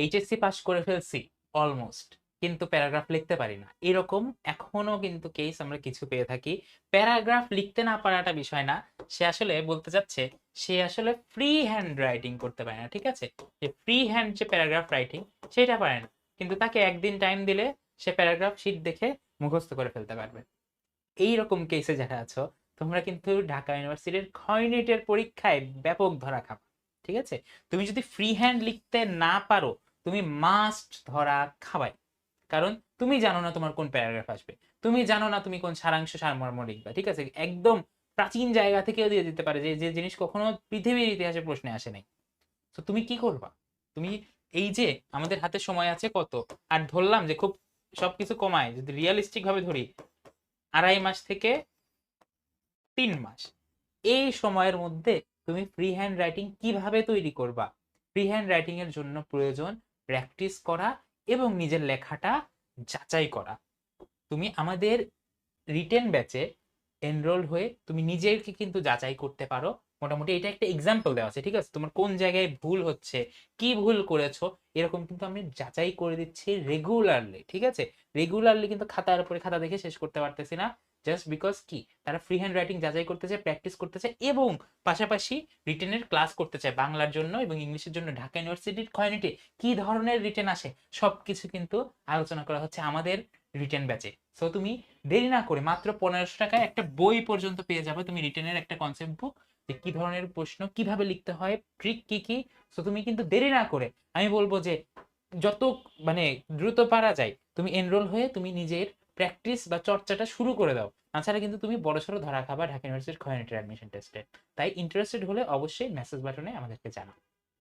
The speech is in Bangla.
এইচএসসি পাস করে ফেলছি অলমোস্ট কিন্তু প্যারাগ্রাফ লিখতে পারি না। এরকম এখনও কিন্তু কেস আমরা কিছু পেয়ে থাকি। প্যারাগ্রাফ লিখতে না পারাটা বিষয় না, সে আসলে বলতে চাচ্ছে, সে আসলে ফ্রি হ্যান্ড রাইটিং করতে পারে না, ঠিক আছে? যে ফ্রি হ্যান্ড যে প্যারাগ্রাফ রাইটিং সেটা পারে না। কিন্তু তাকে একদিন টাইম দিলে সে প্যারাগ্রাফ শিট দেখে মুখস্থ করে ফেলতে পারবে। এই রকম কেসে যারা আছো, তোমরা কিন্তু ঢাকা ইউনিভার্সিটির খয়নিটের পরীক্ষায় ব্যাপক ধরা খাবা, ঠিক আছে? তুমি যদি ফ্রি হ্যান্ড লিখতে না পারো তুমি মাস্ট ধরা খাবাই। কারণ তুমি জানো না তোমার কোন প্যারাগ্রাফ আসবে। তুমি জানো না তুমি কোন সারাংশ, সারমর্ম লিখবা, ঠিক আছে? একদম প্রাচীন জায়গা থেকেও দিয়ে দিতে পারে যে যে জিনিস কখনো পৃথিবীর ইতিহাসে প্রশ্নে আসে নাই। তো তুমি কি করবা? তুমি এই যে আমাদের হাতে সময় আছে কত? আর ধরলাম যে খুব সবকিছু কমায়, যদি রিয়েলিস্টিক ভাবে ধরি, আড়াই মাস থেকে তিন মাস। এই সময়ের মধ্যে তুমি ফ্রি হ্যান্ড রাইটিং কীভাবে তৈরি করবা? ফ্রি হ্যান্ড রাইটিং এর জন্য প্রয়োজন প্র্যাকটিস করা এবং নিজের লেখাটা যাচাই করা। তুমি আমাদের রিটেন ব্যাচে এনরোল হয়ে তুমি নিজেকে কিন্তু যাচাই করতে পারো। মোটামুটি এটা একটা এক্সাম্পল দেওয়া আছে, ঠিক আছে? তোমার কোন জায়গায় ভুল হচ্ছে, কি ভুল করেছ, এরকম কিন্তু আমি যাচাই করে দিচ্ছি রেগুলারলি ঠিক আছে? রেগুলারলি কিন্তু খাতার উপরে খাতা দেখে শেষ করতে পারতেছি না। জাস্ট বিকজ কি? তারা ফ্রি হ্যান্ড রাইটিং যাচাই করতে চায় প্র্যাকটিস করতে চায় এবং পাশাপাশি রিটেনের ক্লাস করতে চায় বাংলার জন্য এবং ইংলিশের জন্য ঢাকা ইউনিভার্সিটির কমিউনিটি কি ধরনের রিটেন আসে? সবকিছু কিন্তু আলোচনা করা হচ্ছে আমাদের রিটেন ব্যাচে সো তুমি দেরি না করে মাত্র পনেরোশো টাকায় একটা বই পর্যন্ত পেয়ে যাবে। তুমি রিটেনের একটা কনসেপ্ট বুক যে কি ধরনের প্রশ্ন, কীভাবে লিখতে হয় ট্রিক কি কি? সো তুমি কিন্তু দেরি না করে আমি বলব যে যত মানে দ্রুত পারা যায়, তুমি এনরোল হয়ে তুমি নিজের প্র্যাকটিস বা চর্চাটা শুরু করে দাও। তাছাড়া কিন্তু তুমি বড়সড় ধরা খাবা ঢাকা ইউনিভার্সিটির খয়ানিটির অ্যাডমিশন টেস্টে তাই ইন্টারেস্টেড হলে অবশ্যই মেসেজ বাটনে আমাদেরকে জানাও।